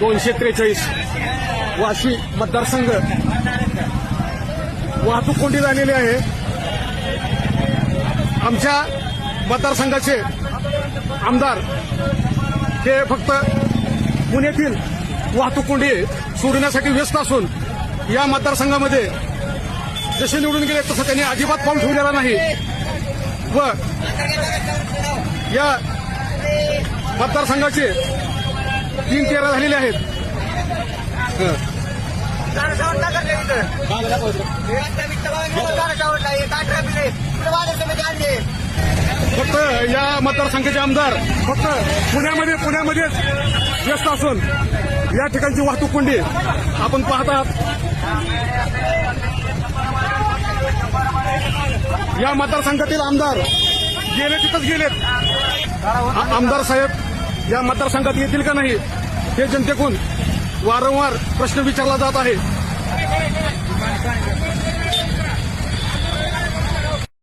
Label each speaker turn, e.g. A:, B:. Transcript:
A: दोनशे त्रेचाळीस. वाशी मतदारसंघ. वाहतूक कोंडी झालेली आहे. आमच्या मतदारसंघाचे आमदार हे फक्त पुण्यातील वाहतूक कोंडी सोडण्यासाठी व्यस्त असून या मतदारसंघामध्ये जसे निवडून गेले तसं त्यांनी अजिबात पाऊल ठेवलेला नाही. व या मतदारसंघाचे तीन तेरा झालेले आहेत. फक्त या मतदारसंघाचे आमदार फक्त पुण्यामध्ये पुण्यामध्येच व्यस्त असून या ठिकाणची वाहतूक कोंडी आपण पाहत आहात. या मतदारसंघातील आमदार गेले तिथंच गेलेत. आमदार साहेब या मतदारसंघात येतील का नाही? हे जनतेकडून वारंवार प्रश्न विचारला जात आहे.